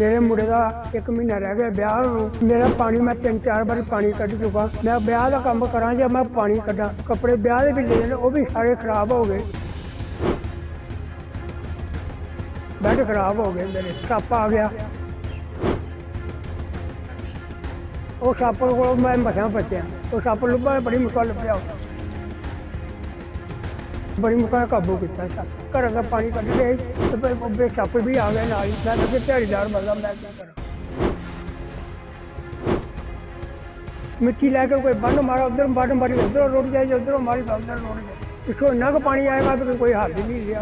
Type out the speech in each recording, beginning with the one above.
ਮੇਰੇ ਮੁੰਡੇ ਦਾ 1 ਮਹੀਨਾ ਰਹਿ ਗਿਆ ਵਿਆਹ ਨੂੰ। ਮੇਰਾ ਪਾਣੀ ਮੈਂ ਤਿੰਨ ਚਾਰ ਵਾਰੀ ਪਾਣੀ ਕੱਢ ਚੁੱਕਾ। ਮੈਂ ਵਿਆਹ ਦਾ ਕੰਮ ਕਰਾਂ ਜਾਂ ਮੈਂ ਪਾਣੀ ਕੱਢਾਂ, ਕੱਪੜੇ ਵਿਆਹ ਦੇ ਵੀ ਲੈ ਨੇ ਉਹ ਵੀ ਸਾਰੇ ਖਰਾਬ ਹੋ ਗਏ। ਬੈਡ ਖਰਾਬ ਹੋ ਗਏ ਮੇਰੇ, ਸੱਪ ਆ ਗਿਆ। ਉਹ ਸੱਪ ਕੋਲ ਮੈਂ ਮਸਾਂ ਬਚਿਆ। ਉਹ ਸੱਪ ਲੁੱਭਾ ਬੜੀ ਮੁਸ਼ਕਲ ਲੱਭਿਆ ਬੜੀ ਮੁਸ਼ਕਲ ਕਾਬੂ ਕੀਤਾ ਸੱਪ ਘਰ ਦਾ ਪਾਣੀ ਕੱਢ ਰਹੇ ਤੇ ਫਿਰ ਉਹ ਸੱਪ ਵੀ ਆ ਗਏ ਨਾਲ ਹੀ। ਮੈਂ ਕਿਹਾ ਝਾੜੀਦਾਰ ਬੰਦਾ ਮੈਂ ਕੀ ਕਰਾਂ? ਮਿੱਟੀ ਲੈ ਕੇ ਕੋਈ ਬੰਨ ਮਾਰਾ ਉਧਰ ਬੰਨ ਮਾਰੀ, ਉਧਰ ਰੁੜ ਜਾਏ ਉਧਰੋਂ ਮਾਰੀ ਤਾਂ ਉਧਰ ਰੁੜ ਜਾਏ। ਪਿੱਛੋਂ ਇੰਨਾ ਕੁ ਪਾਣੀ ਆਏਗਾ ਕਿ ਕੋਈ ਹੱਲ ਹੀ ਨਹੀਂ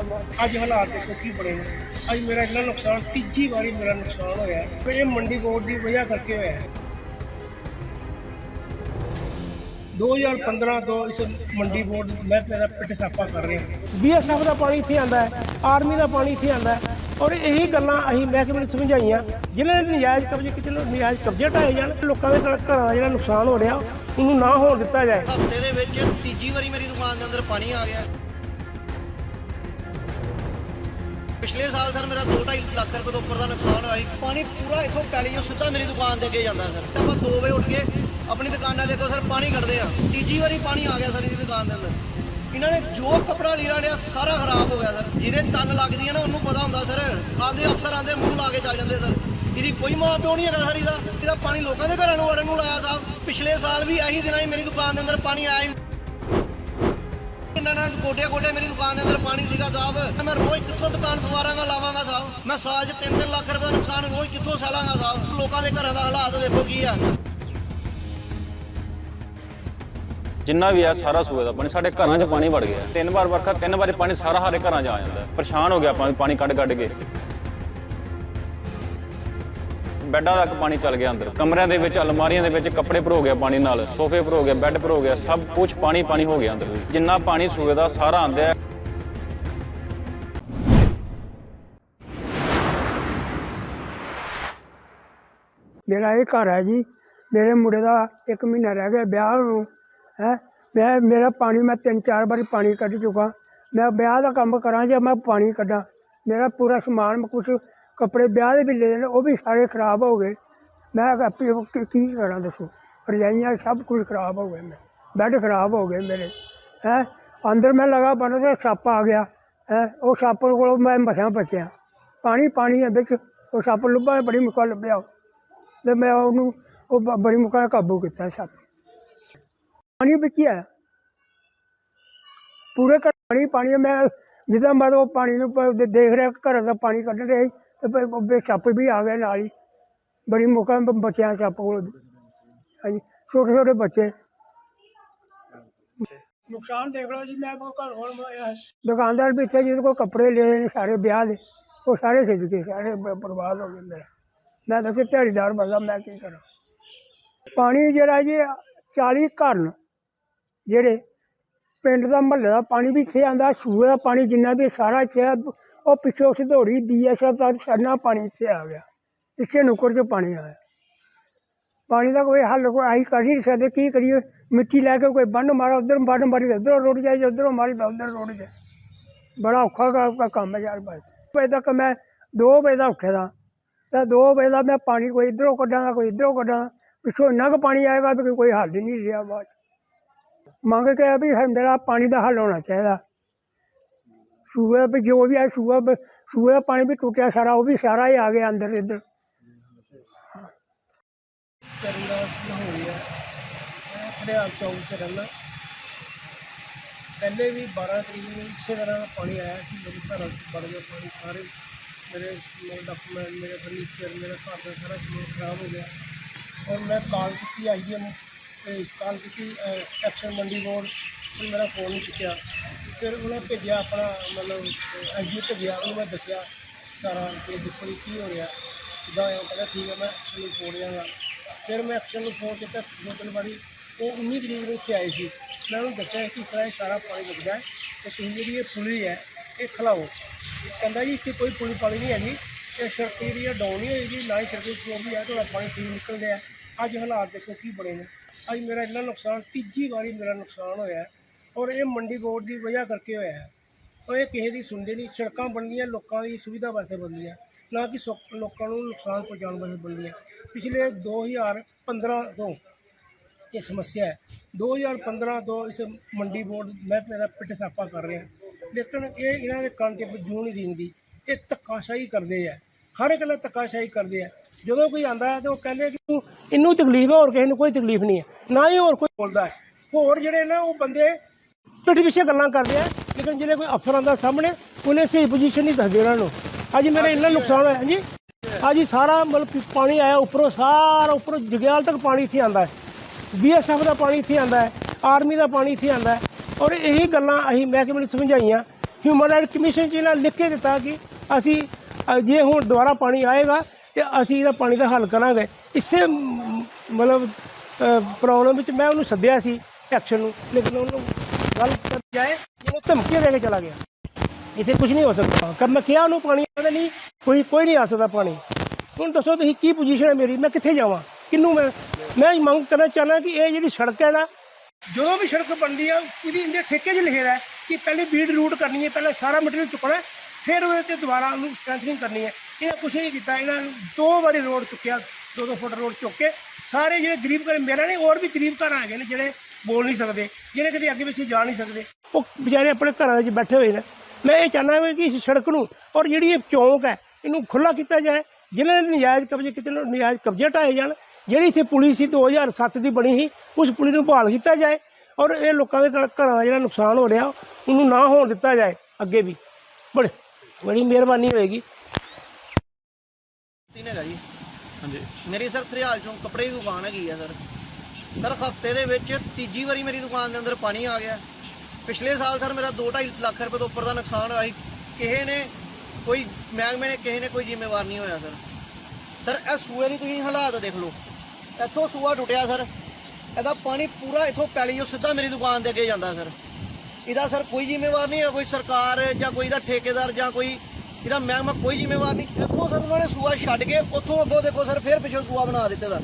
ਅੱਜ ਹਾਲਾਤ ਦੇਖੋ ਕੀ ਬਣੇ ਨੇ। ਅੱਜ ਮੇਰਾ ਇੰਨਾ ਨੁਕਸਾਨ, ਤੀਜੀ ਵਾਰੀ ਮੇਰਾ ਨੁਕਸਾਨ ਹੋਇਆ। ਹੈ। ਇਹ ਮੰਡੀ ਬੋਰਡ ਦੀ ਵਜ੍ਹਾ ਕਰਕੇ ਹੋਇਆ। ਹੈ 2015 ਤੋਂ ਇਸ ਮੰਡੀ ਬੋਰਡ ਮਹਿਕਮੇ ਦਾ ਪਿੱਟ ਸਾਪਾ ਕਰ ਰਹੇ ਹਾਂ। ਬੀਐਸਐਫ ਦਾ ਪਾਣੀ ਇੱਥੇ ਆਂਦਾ ਹੈ ਆਰਮੀ ਦਾ ਪਾਣੀ ਇੱਥੇ ਆਂਦਾ ਹੈ। ਔਰ ਇਹੀ ਗੱਲਾਂ ਅਸੀਂ ਮਹਿਕਮੇ ਨੂੰ ਸਮਝਾਈਆਂ ਜਿਨ੍ਹਾਂ ਨੇ ਨਜਾਇਜ਼ ਕਬਜ਼ੇ ਕੀਤੇ ਨੇ ਨਜਾਇਜ਼ ਕਬਜ਼ੇ ਢਾਏ ਜਾਣ ਲੋਕਾਂ ਦੇ ਘਰ- ਘਰਾਂ ਦਾ ਜਿਹੜਾ ਨੁਕਸਾਨ ਹੋ ਰਿਹਾ ਉਹਨੂੰ ਨਾ ਹੋਣ ਦਿੱਤਾ ਜਾਏ। ਹਫ਼ਤੇ ਦੇ ਵਿੱਚ ਤੀਜੀ ਵਾਰੀ ਮੇਰੀ ਦੁਕਾਨ ਦੇ ਅੰਦਰ ਪਾਣੀ ਆ ਗਿਆ। ਪਿਛਲੇ ਸਾਲ ਸਰ ਮੇਰਾ 2.5 ਲੱਖ ਰੁਪਏ ਤੋਂ ਉੱਪਰ ਦਾ ਨੁਕਸਾਨ ਹੋਇਆ ਸੀ। ਪਾਣੀ ਪੂਰਾ ਇੱਥੋਂ ਪੈਲੀਓ ਸਿੱਧਾ ਮੇਰੀ ਦੁਕਾਨ ਦੇ ਅੱਗੇ ਜਾਂਦਾ ਸਰ। ਤੇ ਆਪਾਂ 2 ਵਜੇ ਉੱਠ ਕੇ ਆਪਣੀ ਦੁਕਾਨਾਂ ਦੇਖੋ ਸਰ ਪਾਣੀ ਕੱਢਦੇ ਆ। ਤੀਜੀ ਵਾਰੀ ਪਾਣੀ ਆ ਗਿਆ ਸਰ ਇਹਦੀ ਦੁਕਾਨ ਦੇ ਅੰਦਰ। ਇਹਨਾਂ ਨੇ ਜੋ ਕਪੜਾ ਲੀੜਾ ਲਿਆ ਸਾਰਾ ਖਰਾਬ ਹੋ ਗਿਆ ਸਰ। ਜਿਹਦੇ ਤਨ ਲੱਗਦੀ ਹੈ ਨਾ ਉਹਨੂੰ ਪਤਾ ਹੁੰਦਾ ਸਰ। ਆਂਦੇ ਅਫਸਰ ਆਂਦੇ ਮੂੰਹ ਲਾ ਕੇ ਚੱਲ ਜਾਂਦੇ ਸਰ। ਇਹਦੀ ਕੋਈ ਮਾਂ ਪਿਓ ਨਹੀਂ ਹੈਗਾ ਸਰ ਇਹਦਾ। ਇਹਦਾ ਪਾਣੀ ਲੋਕਾਂ ਦੇ ਘਰਾਂ ਨੂੰ ਵੜਨ ਨੂੰ ਲਾਇਆ ਸਾਹਿਬ ਪਿਛਲੇ ਸਾਲ ਵੀ ਇਹੀ ਦਿਨਾਂ ਹੀ ਮੇਰੀ ਦੁਕਾਨ ਦੇ ਅੰਦਰ ਪਾਣੀ ਆਇਆ ਸੀ ਇਹਨਾਂ ਨਾਲ ਗੋਡੇ ਗੋਡੇ ਮੇਰੀ ਦੁਕਾਨ ਦੇ ਅੰਦਰ ਪਾਣੀ ਸੀਗਾ ਸਾਹਿਬ ਮੈਂ ਰੋਜ਼ ਕਿੱਥੋਂ ਦੁਕਾਨ ਸਵਾਰਾਂਗਾ, ਲਾਵਾਂਗਾ ਸਾਹਿਬ ਮੈਂ ਸਾਲ 3-3 ਲੱਖ ਰੁਪਏ ਦਾ ਨੁਕਸਾਨ ਰੋਜ਼ ਕਿੱਥੋਂ ਸਹਿਲਾਂਗਾ ਸਾਹਿਬ ਲੋਕਾਂ ਦੇ ਘਰਾਂ ਦਾ ਹਾਲਾਤ ਦੇਖੋ ਕੀ ਆ। ਜਿੰਨਾ ਵੀ ਆ, ਸਾਰਾ ਸੂਏ ਦਾ ਪਾਣੀ, ਸਾਡੇ ਘਰਾਂ 'ਚ ਪਾਣੀ ਵੜ ਗਿਆ। ਤਿੰਨ ਵਾਰ ਵਰਖਾ, ਤਿੰਨ ਵਾਰੀ ਪਾਣੀ ਸਾਰਾ ਸਾਡੇ ਘਰਾਂ 'ਚ ਆ ਜਾਂਦਾ। ਪਰੇਸ਼ਾਨ ਹੋ ਗਿਆ ਆਪਾਂ ਵੀ ਪਾਣੀ ਕੱਢ ਕੱਢ ਕੇ। ਬੈੱਡਾਂ ਤੱਕ ਪਾਣੀ ਚੱਲ ਗਿਆ ਅੰਦਰ। ਕਮਰਿਆਂ ਦੇ ਵਿੱਚ, ਅਲਮਾਰੀਆਂ ਦੇ ਵਿੱਚ ਕੱਪੜੇ ਭਰੋ ਗਿਆ ਪਾਣੀ ਨਾਲ, ਸੋਫੇ ਭਰੋ ਗਿਆ ਬੈੱਡ ਭਰੋ ਗਿਆ ਸਭ ਕੁਝ ਪਾਣੀ ਪਾਣੀ ਹੋ ਗਿਆ ਅੰਦਰ। ਜਿੰਨਾ ਪਾਣੀ ਸੂਏ ਦਾ, ਸਾਰਾ ਆਂਦਾ ਹੈ ਮੇਰਾ ਇਹ ਘਰ ਹੈ ਜੀ, ਮੇਰੇ ਮੁੰਡੇ ਦਾ 1 ਮਹੀਨਾ ਰਹਿ ਗਿਆ ਵਿਆਹ ਨੂੰ, ਹੈ। ਮੈਂ, ਮੇਰਾ ਪਾਣੀ, ਮੈਂ ਤਿੰਨ ਚਾਰ ਵਾਰੀ ਪਾਣੀ ਕੱਢ ਚੁੱਕਾ। ਮੈਂ ਵਿਆਹ ਦਾ ਕੰਮ ਕਰਾਂ ਜਾਂ ਮੈਂ ਪਾਣੀ ਕੱਢਾਂ, ਮੇਰਾ ਪੂਰਾ ਸਮਾਨ ਕੁਝ ਕੱਪੜੇ ਵਿਆਹ ਦੇ ਵੀ ਲੈ ਨੇ, ਉਹ ਵੀ ਸਾਰੇ ਖਰਾਬ ਹੋ ਗਏ। ਮੈਂ ਕਿਹਾ ਉਹ ਕੀ ਕੀ ਕਰਾਂ ਦੱਸੋ? ਰਜਾਈਆਂ ਸਭ ਕੁਝ ਖਰਾਬ ਹੋ ਗਏ ਮੈਂ ਬੈੱਡ ਖਰਾਬ ਹੋ ਗਏ ਮੇਰੇ। ਹੈ? ਅੰਦਰ ਮੈਂ ਲਗਾ ਬਣ ਤੇ ਸੱਪ ਆ ਗਿਆ। ਹੈ? ਉਹ ਸੱਪ ਕੋਲੋਂ ਮੈਂ ਮਸਾਂ ਬਚਿਆ ਪਾਣੀ ਪਾਣੀ ਹੈ ਵਿੱਚ। ਉਹ ਸੱਪ ਲੁੱਭਾ ਬੜੀ ਮੁਸ਼ਕਲ ਲੱਭਿਆ। ਉਹ। ਤੇ ਮੈਂ ਉਹਨੂੰ, ਉਹ ਬ- ਬੜੀ ਮੁਕਾ ਕਾਬੂ ਕੀਤਾ ਸੱਪ। ਪਾਣੀ ਵਿੱਚ ਹੀ ਆਇਆ ਪੂਰੇ ਘਰ ਪਾਣੀ ਪਾਣੀ ਹੈ। ਮੈਂ ਜਿੱਦਾਂ ਮੈਂ ਉਹ ਪਾਣੀ ਨੂੰ ਪ- ਦੇ- ਦੇਖ ਰਿਹਾ, ਘਰ ਦਾ ਪਾਣੀ ਕੱਢ ਰਿਹਾ ਸੀ। ਤੇ ਫਿਰ ਉਹ ਵਿੱਚ ਸੱਪ ਵੀ ਆ ਗਏ ਨਾਲ ਹੀ। ਬੜੀ ਮੁਕਾ ਬਚਿਆ ਸੱਪ ਕੋਲ। ਹਾਂਜੀ ਛੋਟੇ ਛੋਟੇ ਬੱਚੇ। ਨੁਕਸਾਨ ਦੇਖ ਲਓ ਜੀ ਮੈਂ ਕੋ ਘਰ ਹੁਣ ਮੈਂ- ਦੁਕਾਨਦਾਰ ਵੀ ਇੱਥੇ ਜਿਹਦੇ ਕੋਲ ਕੱਪੜੇ ਲਏ ਨੇ ਸਾਰੇ ਵਿਆਹ ਦੇ ਉਹ ਸਾਰੇ ਸਿੱਜ ਗਏ ਸਾਰੇ ਬ- ਬਰਬਾਦ ਹੋ ਗਏ ਮੇਰੇ। ਮੈਂ ਦੱਸੇ ਝਾੜੀਦਾਰ ਬੰਦਾ ਮੈਂ ਕੀ ਕਰਾਂ। ਪਾਣੀ ਜਿਹੜਾ ਜੀ 40 ਘਰ ਨੇ। ਜਿਹੜੇ ਪਿੰਡ ਦਾ ਮਹੱਲੇ ਦਾ ਪਾਣੀ ਵੀ ਇੱਥੇ ਆਂਦਾ ਸੂਏ ਦਾ ਪਾਣੀ ਜਿੰਨਾ ਵੀ ਸਾਰਾ ਇੱਥੇ ਆ, ਉਹ ਪਿੱਛੋਂ ਸਿਧੋੜੀ ਬੀਐਸਐਫ ਦਾ ਸਾਡਾ ਪਾਣੀ ਇੱਥੇ ਆ ਗਿਆ, ਪਿੱਛੇ ਨੁਕਰ 'ਚ ਪਾਣੀ ਆਇਆ। ਪਾਣੀ ਦਾ ਕੋਈ ਹੱਲ ਕੋਈ ਆਈ ਕਰ ਹੀ ਨਹੀਂ ਸਕਦੇ, ਕੀ ਕਰੀਏ? ਮਿੱਟੀ ਲੈ ਕੇ ਕੋਈ ਬੰਨ ਮਾਰਾ, ਉਧਰ ਬੰਨ ਮਾਰੀ, ਉਧਰੋਂ ਰੁੜ ਜਾਏ ਉਧਰੋਂ ਮਾਰੀ ਤਾਂ ਉਧਰ ਰੁੜ ਜਾਏ। ਬੜਾ ਔਖਾ ਕਾ- ਕਾ, ਕੰਮ ਹੈ ਯਾਰ ਭਾਈ। ਵਜੇ ਤੱਕ ਮੈਂ 2 ਵਜੇ ਦਾ ਉੱਠੇ ਦਾ ਤਾਂ 2 ਵਜੇ ਦਾ ਮੈਂ ਪਾਣੀ ਕੋਈ ਇਧਰੋਂ ਕੱਢਾਂਗਾ, ਕੋਈ ਇਧਰੋਂ ਕੱਢਾਂ ਪਿੱਛੋਂ ਇੰਨਾ ਕੁ ਪਾਣੀ ਆਏਗਾ ਵੀ ਕੋਈ ਹੱਲ ਹੀ ਨਹੀਂ ਰਿਹਾ ਬਾਅਦ 'ਚ। ਮੰਗ ਕੇ ਵੀ ਹੈ ਮੇਰਾ ਪਾਣੀ ਦਾ ਹੱਲ ਹੋਣਾ ਚਾਹੀਦਾ। ਸੂਏ ਵੀ ਜੋ ਵੀ ਹੈ ਸੂਆ ਬ- ਸੂਏ ਦਾ ਪਾਣੀ ਵੀ ਟੁੱਟਿਆ ਸਾਰਾ, ਉਹ ਵੀ ਸਾਰਾ ਹੀ ਆ ਗਿਆ ਅੰਦਰ ਇੱਧਰ। ਚੰਗਾ ਹੋਈ ਹੈ ਮੈਂ ਖੜਿਆਲ ਚੌਂਕ 'ਚ ਰਹਿੰਦਾ ਪਹਿਲੇ ਵੀ 12 ਤਰੀਕ ਨੂੰ ਇਸੇ ਤਰ੍ਹਾਂ ਦਾ ਪਾਣੀ ਆਇਆ ਸੀ, ਮੇਰੇ ਘਰ 'ਚ ਵੜ ਗਿਆ ਪਾਣੀ ਸਾਰੇ। ਮੇਰੇ ਮੇਰੇ ਡਾਕੂਮੈਂਟ ਮੇਰੇ ਫਰਨੀਚਰ ਮੇਰੇ ਘਰ ਦਾ ਸਾਰਾ ਸਮਾਨ ਖਰਾਬ ਹੋ ਗਿਆ। ਔਰ ਮੈਂ ਕਾਲ ਕੀਤੀ ਆਈਐਮ ਤੇ ਕਾਲ ਕੀਤੀ ਐਕਸ਼ਨ ਮੰਡੀ ਬੋਰਡ ਤੇ ਮੇਰਾ ਫੋਨ ਨਹੀਂ ਚੁੱਕਿਆ। ਫਿਰ ਉਹਨੇ ਭੇਜਿਆ ਆਪਣਾ, ਮਤਲਬ ਐਸਡੀ ਭੇਜਿਆ, ਉਹਨੂੰ ਮੈਂ ਦੱਸਿਆ ਸਾਰਾ ਕਿ ਦੇਖੋ ਜੀ ਕੀ ਹੋ ਰਿਹਾ। ਜਿੱਦਾਂ ਉਹ ਕਹਿੰਦਾ, ਠੀਕ ਹੈ, ਮੈਂ ਐਕਸ਼ਨ ਨੂੰ ਫੋਨ ਲਿਆਂਗਾ ਫਿਰ ਮੈਂ ਐਕਸ਼ਨ ਨੂੰ ਫੋਨ ਕੀਤਾ ਦੋ ਤਿੰਨ ਵਾਰੀ। ਉਹ 19 ਤਰੀਕ ਨੂੰ ਇੱਥੇ ਆਏ ਸੀ। ਮੈਂ ਉਹਨੂੰ ਦੱਸਿਆ ਕਿ ਇਸ ਤਰ੍ਹਾਂ ਸਾਰਾ ਪਾਣੀ ਲੱਗਦਾ ਹੈ ਤੇ ਤੁਸੀਂ ਜਿਹੜੀ ਇਹ ਪੁਲੀ ਹੈ, ਇਹ ਖਲਾਓ। ਕਹਿੰਦਾ ਜੀ, ਇੱਥੇ ਕੋਈ ਪੁਲੀ ਪਾਣੀ ਨਹੀਂ ਹੈਗੀ। ਇਹ ਸੜਕ ਜਿਹੜੀ ਹੈ ਡਾਊਨ ਨਹੀਂ ਹੋਏਗੀ, ਨਾ ਹੀ ਸੜਕ ਜੋ ਵੀ ਹੈ, ਤੁਹਾਡਾ ਪਾਣੀ ਠੀਕ ਨਿਕਲ ਰਿਹਾ। ਅੱਜ ਹਾਲਾਤ ਦੇਖੋ ਕੀ ਬਣੇ ਨੇ। ਅੱਜ ਮੇਰਾ ਇੰਨਾ ਨੁਕਸਾਨ, ਤੀਜੀ ਵਾਰੀ ਮੇਰਾ ਨੁਕਸਾਨ ਹੋਇਆ ਔਰ ਇਹ ਮੰਡੀ ਬੋਰਡ ਦੀ ਵਜ੍ਹਾ ਕਰਕੇ ਹੋਇਆ ਹੈ। ਔਰ ਇਹ ਕਿਸੇ ਦੀ ਸੁਣਦੇ ਨਹੀਂ। ਸੜਕਾਂ ਬਣਦੀਆਂ, ਲੋਕਾਂ ਦੀ ਸੁਵਿਧਾ ਵਾਸਤੇ ਬਣਦੀਆਂ। ਨਾ ਕਿ ਸੋ- ਲੋਕਾਂ ਨੂੰ ਨੁਕਸਾਨ ਪਹੁੰਚਾਉਣ ਵਾਸਤੇ ਬਣਦੀਆਂ। ਪਿਛਲੇ 2015 ਤੋਂ ਇਹ ਸਮੱਸਿਆ ਹੈ। 2015 ਤੋਂ ਇਸ ਮੰਡੀ ਬੋਰਡ ਮਹਿਕਮੇ ਦਾ ਪਿੱਟ ਸਾਪਾ ਕਰ ਰਿਹਾ। ਲੇਕਿਨ ਇਹ ਇਹਨਾਂ ਦੇ ਕੰਨ ਤੇ ਜੂੰ ਨਹੀਂ ਦਿੰਦੀ ਇਹ ਧੱਕਾਸ਼ਾਹੀ ਕਰਦੇ ਆ। ਹਰ ਇੱਕ ਨਾਲ ਧੱਕਾਸ਼ਾਹੀ ਕਰਦੇ ਆ। ਜਦੋਂ ਕੋਈ ਆਂਦਾ ਹੈ ਤਾਂ ਉਹ ਕਹਿੰਦੇ ਕਿ ਤੂੰ ਇਹਨੂੰ ਤਕਲੀਫ ਹੈ, ਹੋਰ ਕਿਸੇ ਨੂੰ ਕੋਈ ਤਕਲੀਫ ਨਹੀਂ ਹੈ। ਨਾ ਹੀ ਹੋਰ ਕੋਈ ਬੋਲਦਾ ਹੈ। ਹੋਰ ਜਿਹੜੇ ਨਾ ਉਹ ਬੰਦੇ ਪਿੱਠ ਪਿੱਛੇ ਗੱਲਾਂ ਕਰਦੇ ਆ, ਲੇਕਿਨ ਜਿਹੜੇ ਕੋਈ ਅਫਸਰ ਦਾ ਸਾਹਮਣੇ, ਉਹਨੇ ਸਹੀ ਪੋਜੀਸ਼ਨ ਨਹੀਂ ਦੱਸਦੇ ਉਹਨਾਂ ਨੂੰ। ਅੱਜ ਮੇਰਾ ਇੰਨਾ ਨੁਕਸਾਨ ਹੋਇਆ ਜੀ ਅੱਜ ਸਾਰਾ ਮਤਲਬ ਪਾਣੀ ਆਇਆ ਉੱਪਰੋਂ, ਸਾਰਾ ਉੱਪਰੋਂ ਜਗਿਆਲ ਤੱਕ ਪਾਣੀ ਇੱਥੇ ਆਂਦਾ ਹੈ। ਬੀਐਸਐਫ ਦਾ ਪਾਣੀ ਇੱਥੇ ਆਂਦਾ ਹੈ ਆਰਮੀ ਦਾ ਪਾਣੀ ਇੱਥੇ ਆਂਦਾ ਹੈ। ਔਰ ਇਹੀ ਗੱਲਾਂ ਅਸੀਂ ਮਹਿਕਮੇ ਨੂੰ ਸਮਝਾਈਆਂ। ਹਿਊਮਨ ਰਾਈਟ ਕਮਿਸ਼ਨ 'ਚ ਇਹਨਾਂ ਲਿਖ ਕੇ ਦਿੱਤਾ ਕਿ ਅਸੀਂ ਜੇ ਹੁਣ ਦੁਬਾਰਾ ਪਾਣੀ ਆਏਗਾ, ਤੇ ਅਸੀਂ ਇਹਦਾ ਪਾਣੀ ਦਾ ਹੱਲ ਕਰਾਂਗੇ। ਇਸੇ ਮਤਲਬ ਪ੍ਰੋਬਲਮ ਵਿੱਚ ਮੈਂ ਉਹਨੂੰ ਸੱਦਿਆ ਸੀ ਐਕਸ਼ਨ ਨੂੰ, ਲੇਕਿਨ ਉਹਨੂੰ ਗੱਲ ਕਰ ਜਾਏ ਜਿਹਨੂੰ ਧਮਕੀਆਂ ਦੇ ਕੇ ਚਲਾ ਗਿਆ। ਇੱਥੇ ਕੁਝ ਨਹੀਂ ਹੋ ਸਕਦਾ। ਕਦ ਮੈਂ ਕਿਹਾ ਉਹਨੂੰ ਪਾਣੀ ਆਉਂਦਾ ਨਹੀਂ ਕੋਈ ਕੋਈ ਨਹੀਂ ਆ ਸਕਦਾ ਪਾਣੀ। ਹੁਣ ਦੱਸੋ ਤੁਸੀਂ ਕੀ ਪੋਜੀਸ਼ਨ ਹੈ ਮੇਰੀ? ਮੈਂ ਕਿੱਥੇ ਜਾਵਾਂ? ਕਿਹਨੂੰ ਮੈਂ ਮੈਂ ਇਹ ਮੰਗ ਕਰਨਾ ਚਾਹੁੰਦਾ ਕਿ ਇਹ ਜਿਹੜੀ ਸੜਕ ਹੈ ਨਾ ਜਦੋਂ ਵੀ ਸੜਕ ਬਣਦੀ ਆ ਉਹਦੀ ਇਹਦੇ ਠੇਕੇ 'ਚ ਲਿਖਿਆ ਹੈ ਕਿ ਪਹਿਲੇ ਬੀਡ ਰੂਟ ਕਰਨੀ ਹੈ ਪਹਿਲੇ ਸਾਰਾ ਮਟੀਰੀਅਲ ਚੁੱਕਣਾ ਹੈ, ਫਿਰ ਉਹਦੇ ਤੇ ਦੁਬਾਰਾ ਉਹਨੂੰ ਸਟ੍ਰੈਂਥਨਿੰਗ ਕਰਨੀ ਹੈ। ਇਹਨਾਂ ਕੁਝ ਨਹੀਂ ਕੀਤਾ ਇਹਨਾਂ ਦੋ ਵਾਰੀ ਰੋਡ ਚੁੱਕਿਆ ਦੋ ਦੋ ਫੁੱਟ ਰੋਡ ਚੁੱਕ ਕੇ। ਸਾਰੇ ਜਿਹੜੇ ਗਰੀਬ ਘਰ ਮੇਰਾ ਨਹੀਂ ਹੋਰ ਵੀ ਗਰੀਬ ਘਰ ਹੈਗੇ ਨੇ ਜਿਹੜੇ ਬੋਲ ਨਹੀਂ ਸਕਦੇ। ਜਿਹੜੇ ਕਦੇ ਅੱਗੇ ਪਿੱਛੇ ਜਾ ਨਹੀਂ ਸਕਦੇ। ਉਹ ਵਿਚਾਰੇ ਆਪਣੇ ਘਰਾਂ ਵਿੱਚ ਬੈਠੇ ਹੋਏ ਨੇ। ਮੈਂ ਇਹ ਚਾਹੁੰਦਾ ਹਾਂ ਕਿ ਇਸ ਸੜਕ ਨੂੰ ਔਰ ਜਿਹੜੀ ਇਹ ਚੌਂਕ ਹੈ ਇਹਨੂੰ ਖੁੱਲਾ ਕੀਤਾ ਜਾਏ। ਜਿਨ੍ਹਾਂ ਨੇ ਨਜਾਇਜ਼ ਕਬਜ਼ੇ ਕੀਤੇ ਨੇ ਨਜਾਇਜ਼ ਕਬਜ਼ੇ ਢਾਏ ਜਾਣ ਜਿਹੜੀ ਇੱਥੇ ਪੁਲੀ ਸੀ 2007 ਦੀ ਬਣੀ ਸੀ ਉਸ ਪੁਲੀ ਨੂੰ ਬਹਾਲ ਕੀਤਾ ਜਾਏ ਔਰ ਇਹ ਲੋਕਾਂ ਦੇ ਘਰ- ਘਰਾਂ ਦਾ ਜਿਹੜਾ ਨੁਕਸਾਨ ਹੋ ਰਿਹਾ ਉਹਨੂੰ ਨਾ ਹੋਣ ਦਿੱਤਾ ਜਾਏ ਅੱਗੇ ਵੀ। ਬੜੀ ਬੜੀ ਮਿਹਰਬਾਨੀ ਹੋਏਗੀ। ਤਿੰਨ ਹੈਗਾ ਜੀ। ਹਾਂਜੀ। ਮੇਰੀ ਸਰ ਥਰਿਆਲ ਚੋਂ ਕੱਪੜੇ ਦੀ ਦੁਕਾਨ ਹੈਗੀ ਆ ਸਰ। ਸਰ, ਹਫ਼ਤੇ ਦੇ ਵਿੱਚ ਤੀਜੀ ਵਾਰੀ ਮੇਰੀ ਦੁਕਾਨ ਦੇ ਅੰਦਰ ਪਾਣੀ ਆ ਗਿਆ। ਪਿਛਲੇ ਸਾਲ ਸਰ, ਮੇਰਾ 2.5 ਲੱਖ ਰੁਪਏ ਤੋਂ ਉੱਪਰ ਦਾ ਨੁਕਸਾਨ ਹੋਇਆ ਸੀ। ਕਿਸੇ ਨੇ ਕੋਈ, ਮਹਿਕਮੇ ਨੇ ਕਿਸੇ ਨੇ ਕੋਈ ਜ਼ਿੰਮੇਵਾਰ ਨਹੀਂ ਹੋਇਆ ਸਰ। ਸਰ, ਇਹ ਸੂਏ ਦੀ ਤੁਸੀਂ ਹਾਲਾਤ ਦੇਖ ਲਓ। ਇੱਥੋਂ ਸੂਆ ਟੁੱਟਿਆ ਸਰ। ਇਹਦਾ ਪਾਣੀ ਪੂਰਾ ਇੱਥੋਂ ਪੈਲੀਓ ਸਿੱਧਾ ਮੇਰੀ ਦੁਕਾਨ ਦੇ ਅੱਗੇ ਜਾਂਦਾ ਸਰ। ਇਹਦਾ ਸਰ ਕੋਈ ਜ਼ਿੰਮੇਵਾਰ ਨਹੀਂ ਹੈ ਕੋਈ ਸਰਕਾਰ ਜਾਂ ਕੋਈ ਦਾ ਠੇਕੇਦਾਰ ਜਾਂ ਕੋਈ ਇਹਦਾ ਮਹਿਕਮਾ ਕੋਈ ਜ਼ਿੰਮੇਵਾਰ ਨਹੀਂ। ਇੱਥੋਂ ਸਰ ਉਹਨਾਂ ਨੇ ਸੂਆ ਛੱਡ ਕੇ ਉੱਥੋਂ ਅੱਗੋਂ ਦੇਖੋ ਸਰ, ਫਿਰ ਪਿੱਛੋਂ ਸੂਆ ਬਣਾ ਦਿੱਤੇ ਦਾ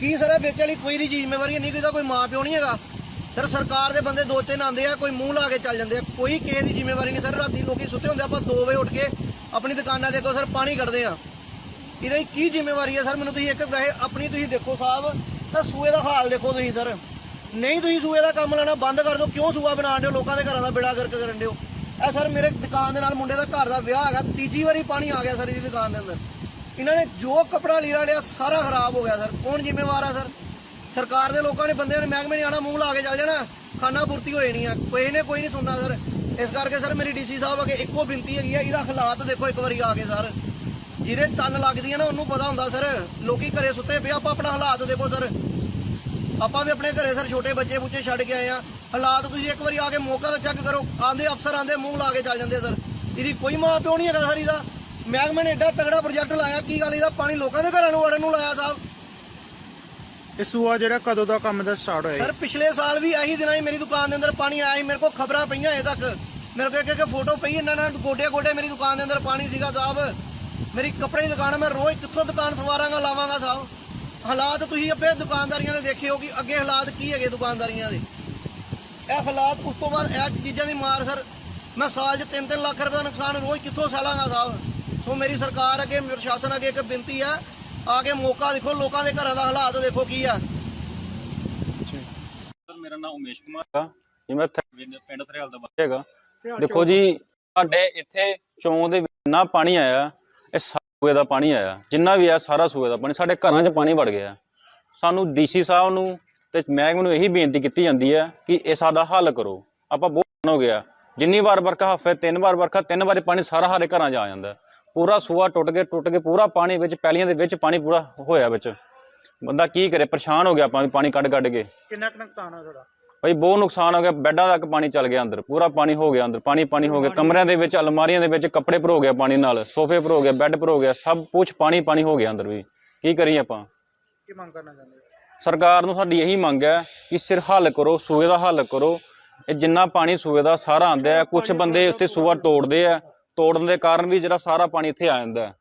ਕੀ ਸਰ, ਇਹ ਵਿੱਚ ਵਾਲੀ ਕੋਈ ਦੀ ਜ਼ਿੰਮੇਵਾਰੀ ਨਹੀਂ, ਕੋਈ ਦਾ ਕੋਈ ਮਾਂ ਪਿਓ ਨਹੀਂ ਹੈਗਾ। ਸਰ, ਸਰਕਾਰ ਦੇ ਬੰਦੇ ਦੋ ਤਿੰਨ ਆਉਂਦੇ ਆ, ਕੋਈ ਮੂੰਹ ਲਾ ਕੇ ਚੱਲ ਜਾਂਦੇ ਆ। ਕੋਈ ਕਿਸੇ ਦੀ ਜ਼ਿੰਮੇਵਾਰੀ ਨਹੀਂ, ਸਰ, ਰਾਤੀ ਲੋਕੀ ਸੁੱਤੇ ਹੁੰਦੇ ਆਪਾਂ 2 ਵਜੇ ਉੱਠ ਕੇ ਆਪਣੀ ਦੁਕਾਨਾਂ ਦੇ ਅੱਗੋਂ ਸਰ, ਪਾਣੀ ਕੱਢਦੇ ਆ। ਇਹਦਾ ਕੀ ਜ਼ਿੰਮੇਵਾਰੀ ਹੈ ਸਰ, ਮੈਨੂੰ ਤੁਸੀਂ ਇੱਕ ਵੈਸੇ ਆਪਣੀ ਤੁਸੀਂ ਦੇਖੋ ਸਾਹਿਬ ਤਾਂ ਸੂਏ ਦਾ ਹਾਲ ਦੇਖੋ ਤੁਸੀਂ, ਸਰ। ਨਹੀਂ ਤੁਸੀਂ ਸੂਏ ਦਾ ਕੰਮ ਲੈਣਾ, ਬੰਦ ਕਰ ਦਿਓ। ਕਿਉਂ ਸੂਆ ਬਣਾਉਣ ਦਿਓ? ਲੋਕਾਂ ਦੇ ਘਰਾਂ ਦਾ ਬੇੜਾ ਗਰਕ ਕਰਨ ਦਿਓ। ਇਹ ਸਰ, ਮੇਰੇ ਦੁਕਾਨ ਦੇ ਨਾਲ ਮੁੰਡੇ ਦਾ ਘਰ ਦਾ ਵਿਆਹ ਹੈਗਾ, ਤੀਜੀ ਵਾਰੀ ਪਾਣੀ ਆ ਗਿਆ, ਸਰ, ਇਹਦੀ ਦੁਕਾਨ ਦੇ ਅੰਦਰ। ਇਹਨਾਂ ਨੇ ਜੋ ਕਪੜਾ ਲੀੜਾ ਲਿਆ, ਸਾਰਾ ਖਰਾਬ ਹੋ ਗਿਆ ਸਰ। ਕੌਣ ਜ਼ਿੰਮੇਵਾਰ ਆ ਸਰ? ਸਰਕਾਰ ਦੇ ਲੋਕਾਂ ਨੇ ਬੰਦਿਆਂ ਨੇ ਮਹਿਕਮੇ ਨੇ ਆਣਾ, ਮੂੰਹ ਲਾ ਕੇ ਚੱਲ ਜਾਣਾ। ਖਾਨਾ ਪੂਰਤੀ ਹੋਏ ਨਹੀਂ ਆ। ਕੋਈ ਨੇ ਕੋਈ ਨਹੀਂ ਸੁਣਨਾ ਸਰ। ਇਸ ਕਰਕੇ ਸਰ ਮੇਰੀ ਡੀਸੀ ਸਾਹਿਬ ਅੱਗੇ ਇੱਕੋ ਬੇਨਤੀ ਹੈਗੀ ਆ, ਇਹਦਾ ਹਾਲਾਤ ਦੇਖੋ ਇੱਕ ਵਾਰੀ ਆ ਕੇ ਸਰ। ਜਿਹਦੇ ਤਨ ਲੱਗਦੀ ਲੱਗਦੀਆਂ ਨਾ, ਉਹਨੂੰ ਪਤਾ ਹੁੰਦਾ ਸਰ। ਲੋਕੀ ਘਰੇ ਸੁੱਤੇ ਪਏ ਆਪਾਂ ਆਪਣਾ ਹਾਲਾਤ ਦੇਖੋ ਸਰ। ਆਪਾਂ ਵੀ ਆਪਣੇ ਘਰੇ ਸਰ ਛੋਟੇ ਬੱਚੇ ਬੁੱਚੇ ਛੱਡ ਕੇ ਆਏ ਆ। ਹਾਲਾਤ ਤੁਸੀਂ ਇੱਕ ਵਾਰੀ ਆ ਕੇ ਮੌਕਾ ਤਾਂ ਚੈੱਕ ਕਰੋ। ਆਂਦੇ ਅਫਸਰ ਆਂਦੇ ਮੂੰਹ ਲਾ ਕੇ ਚੱਲ ਜਾਂਦੇ ਸਰ। ਇਹਦੀ ਕੋਈ ਮਾਂ ਪਿਓ ਨਹੀਂ ਹੈਗਾ ਸਰ ਇਹਦਾ। ਮਹਿਕਮੇ ਨੇ ਐਡਾ ਤਗੜਾ ਪ੍ਰੋਜੈਕਟ ਲਾਇਆ ਕੀ ਗੱਲ ਇਹਦਾ ਪਾਣੀ ਲੋਕਾਂ ਦੇ ਘਰਾਂ ਨੂੰ ਵੜਨ ਨੂੰ ਲਾਇਆ ਸਾਹਿਬ? ਇਹ ਸੂਆ ਜਿਹੜਾ ਕਦੋਂ ਦਾ ਕੰਮ ਦਾ ਸਟਾਰਟ ਹੋਇਆ ਸਰ ਪਿਛਲੇ ਸਾਲ ਵੀ ਇਹੀ ਦਿਨਾਂ ਹੀ ਮੇਰੀ ਦੁਕਾਨ ਦੇ ਅੰਦਰ ਪਾਣੀ ਆਇਆ ਸੀ ਮੇਰੇ ਕੋਲ ਖਬਰਾਂ ਪਈਆਂ ਅਜੇ ਤੱਕ। ਮੇਰੇ ਕੋਲ ਇੱਕ ਇੱਕ ਫੋਟੋ ਪਈ ਇਹਨਾਂ ਨਾਲ ਗੋਡੇ ਗੋਡੇ ਮੇਰੀ ਦੁਕਾਨ ਦੇ ਅੰਦਰ ਪਾਣੀ ਸੀਗਾ ਸਾਹਿਬ। ਮੇਰੀ ਕੱਪੜੇ ਦੀ ਦੁਕਾਨ ਮੈਂ ਰੋਜ਼ ਕਿੱਥੋਂ ਦੁਕਾਨ ਸਵਾਰਾਂਗਾ ਲਾਵਾਂਗਾ ਸਾਹਿਬ। ਹਾਲਾਤ ਤੁਸੀਂ ਆਪਣੇ ਦੁਕਾਨਦਾਰੀਆਂ ਦੇ ਦੇਖਿਓ ਕਿ ਅੱਗੇ ਹਾਲਾਤ ਕੀ ਹੈਗੇ ਦੁਕਾਨਦਾਰੀਆਂ ਦੇ? ਇਹ ਹਾਲਾਤ ਉਸ ਤੋਂ ਬਾਅਦ ਇਹ ਚੀਜ਼ਾਂ ਦੀ ਮਾਰ ਸਰ ਮੈਂ ਸਾਲ 'ਚ 3-3 ਲੱਖ ਰੁਪਏ ਦਾ ਨੁਕਸਾਨ ਰੋਜ਼ ਕਿੱਥੋਂ ਸਹਿਲਾਂਗਾ ਸਾਹਿਬ? ਸੋ ਮੇਰੀ ਸਰਕਾਰ ਅੱਗੇ ਪ੍ਰਸ਼ਾਸਨ ਅੱਗੇ ਇੱਕ ਬੇਨਤੀ ਹੈ ਆ ਕੇ ਮੌਕਾ ਦੇਖੋ ਲੋਕਾਂ ਦੇ ਘਰਾਂ ਦਾ ਹਾਲਾਤ ਦੇਖੋ ਕੀ ਆ। ਸਰ ਮੇਰਾ ਨਾਮ ਉਮੇਸ਼ ਕੁਮਾਰ ਹੈ ਜੀ ਮੈਂ ਥ- ਪਿੰਡ ਥਰਿਆਲ ਦਾ ਵਾਸੀ ਹੈਗਾ। ਦੇਖੋ ਜੀ ਸਾਡੇ ਇੱਥੇ ਚੌਂਕ ਦੇ ਵਿੱਚ ਇੰਨਾ ਪਾਣੀ ਆਇਆ ਇਹ ਸੂਏ ਦਾ ਪਾਣੀ ਆਇਆ। ਜਿੰਨਾ ਵੀ ਆ ਸਾਰਾ ਸੂਏ ਦਾ ਪਾਣੀ ਸਾਡੇ ਘਰਾਂ 'ਚ ਪਾਣੀ ਵੜ ਗਿਆ। ਸਾਨੂੰ ਡੀਸੀ ਸਾਹਿਬ ਨੂੰ ਤੇ ਮਹਿਕਮੇ ਨੂੰ ਇਹੀ ਬੇਨਤੀ ਕੀਤੀ ਜਾਂਦੀ ਹੈ ਕਿ ਇਹ ਸਾਡਾ ਹੱਲ ਕਰੋ। ਆਪਾਂ ਬਹੁਤ ਹੋ ਗਿਆ। ਜਿੰਨੀ ਵਾਰ ਵਰਖਾ ਹਫ਼ਤੇ ਤਿੰਨ ਵਾਰ ਵਰਖਾ ਤਿੰਨ ਵਾਰੀ ਪਾਣੀ ਸਾਰਾ ਸਾਡੇ ਘਰਾਂ 'ਚ ਆ ਜਾਂਦਾ। ਪੂਰਾ ਸੂਆ ਟੁੱਟ ਕੇ ਟੁੱਟ ਕੇ ਪੂਰਾ ਪਾਣੀ ਵਿੱਚ ਪੈਲੀਆਂ ਦੇ ਵਿੱਚ ਪਾਣੀ ਪੂਰਾ ਹੋਇਆ ਵਿੱਚ। ਬੰਦਾ ਕੀ ਕਰੇ ਪਰੇਸ਼ਾਨ ਹੋ ਗਿਆ ਆਪਾਂ ਪਾਣੀ ਕੱਢ ਕੱਢ ਕੇ। ਕਿੰਨਾ ਕੁ ਨੁਕਸਾਨ ਹੋਇਆ ਤੁਹਾਡਾ? ਭਾਈ ਬਹੁਤ ਨੁਕਸਾਨ ਹੋ ਗਿਆ ਬੈੱਡਾਂ ਤੱਕ ਪਾਣੀ ਚੱਲ ਗਿਆ ਅੰਦਰ ਪੂਰਾ ਪਾਣੀ ਹੋ ਗਿਆ ਅੰਦਰ ਪਾਣੀ ਪਾਣੀ ਹੋ ਗਿਆ ਕਮਰਿਆਂ ਦੇ ਵਿੱਚ ਅਲਮਾਰੀਆਂ ਦੇ ਵਿੱਚ ਕੱਪੜੇ ਭਰੋ ਗਿਆ ਪਾਣੀ ਨਾਲ ਸੋਫੇ ਭਰੋ ਗਿਆ ਬੈੱਡ ਭਰੋ ਗਿਆ ਸਭ ਕੁਝ ਪਾਣੀ ਪਾਣੀ ਹੋ ਗਿਆ ਅੰਦਰ ਵੀ। ਕੀ ਕਰੀਏ ਆਪਾਂ? ਕੀ ਮੰਗ ਕਰਨਾ ਚਾਹੁੰਦੇ ਸਰਕਾਰ ਨੂੰ ਸਾਡੀ ਇਹੀ ਮੰਗ ਹੈ ਕਿ ਸਿਰ ਹੱਲ ਕਰੋ ਸੂਏ ਦਾ ਹੱਲ ਕਰੋ। ਇਹ ਜਿੰਨਾ ਪਾਣੀ ਸੂਏ ਦਾ ਸਾਰਾ ਆਂਦਾ ਹੈ ਕੁਝ ਬੰਦੇ ਉੱਥੇ ਸੂਆ ਤੋੜਦੇ ਆ ਤੋੜਨ ਦੇ ਕਾਰਨ ਵੀ ਜਿਹੜਾ ਸਾਰਾ ਪਾਣੀ ਇੱਥੇ ਆ ਜਾਂਦਾ ਹੈ।